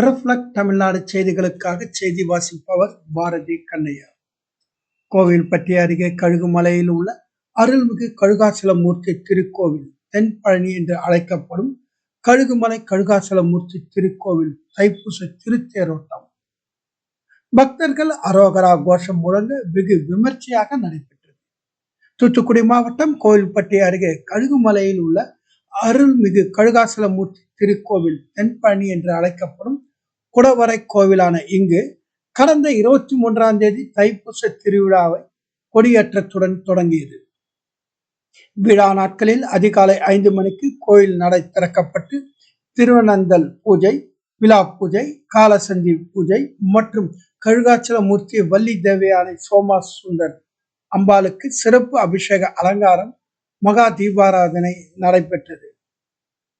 Reflect Tamil Nadu செய்திகளுக்காக செய்தி வாசிப்பவர் பாரதி கண்ணையா. கோவில்பட்டி அருகே கழுகுமலையில் உள்ள அருள்மிகு கழுகாசலமூர்த்தி திருக்கோவில் தென்பழனி என்று அழைக்கப்படும் கழுகுமலை கழுகாசலமூர்த்தி திருக்கோவில் தைப்பூச திருத்தேரோட்டம். பக்தர்கள் அரோகரா கோஷம் முழங்க வெகு விமர்சையாக நடைபெற்றது. தூத்துக்குடி மாவட்டம் கோவில்பட்டி அருகே கழுகுமலையில் உள்ள அருள்மிகு கழுகாசலமூர்த்தி திருக்கோவில் தென்பழனி என்று அழைக்கப்படும் குடவரை கோவிலான இங்கு கடந்த இருபத்தி மூன்றாம் தேதி தைப்பூச திருவிழாவை கொடியேற்றத்துடன் தொடங்கியது. விழா நாட்களில் அதிகாலை ஐந்து மணிக்கு கோயில் நடை திறக்கப்பட்டு திருவனந்தல் பூஜை விழா பூஜை காலசந்தி பூஜை மற்றும் கழுகாச்சலமூர்த்தி வள்ளி தேவையானை சோமா சுந்தர் அம்பாளுக்கு சிறப்பு அபிஷேக அலங்காரம் மகா தீபாராதனை நடைபெற்றது.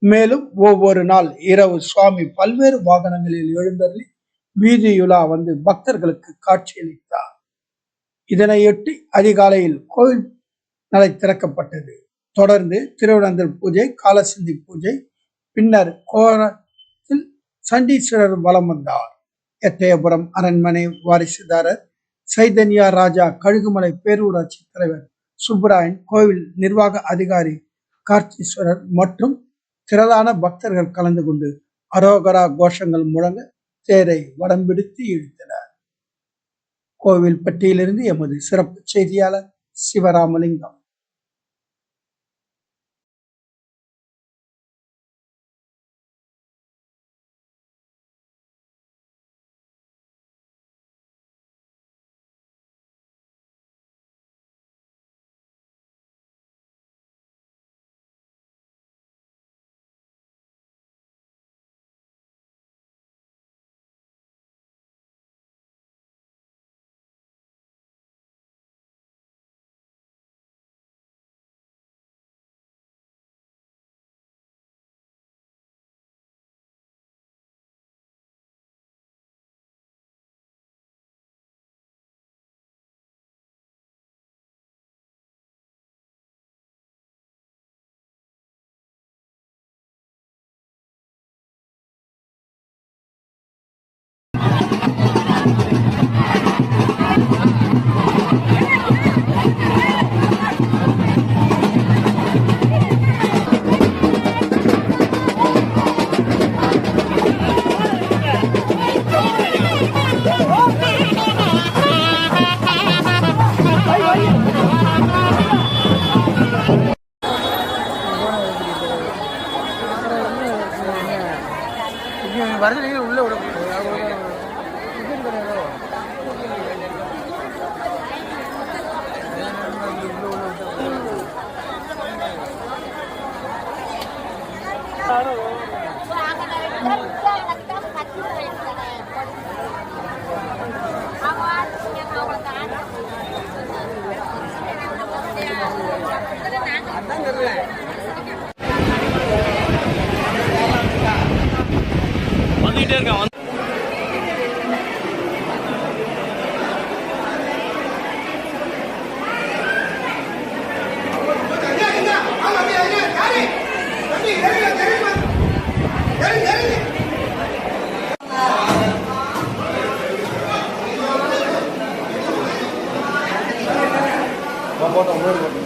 மேலும் ஒவ்வொரு நாள் இரவு சுவாமி பல்வேறு வாகனங்களில் எழுந்தருளி வீதியுலா வந்து பக்தர்களுக்கு காட்சியளித்தார். இதனையொட்டி அதிகாலையில் கோவில் நடை திறக்கப்பட்டது. தொடர்ந்து திருவிழந்தல் பூஜை காலசிந்தி பூஜை பின்னர் கோரத்தில் சண்டீஸ்வரர் வலம் வந்தார். எட்டயபுரம் அரண்மனை வாரிசுதாரர் சைதன்யா ராஜா கழுகுமலை பேரூராட்சி தலைவர் சுப்பராயன் கோவில் நிர்வாக அதிகாரி கார்த்தீஸ்வரர் மற்றும் திரளான பக்தர்கள் கலந்து கொண்டு அரோகரா கோஷங்கள் முழங்க தேரை வடம்பிடித்து இழுத்தனர். கோவில்பட்டியிலிருந்து எமது சிறப்பு செய்தியாளர் சிவராமலிங்கம். வரது உள்ளே விட. வந்துகிட்டே ફોટો ફોટો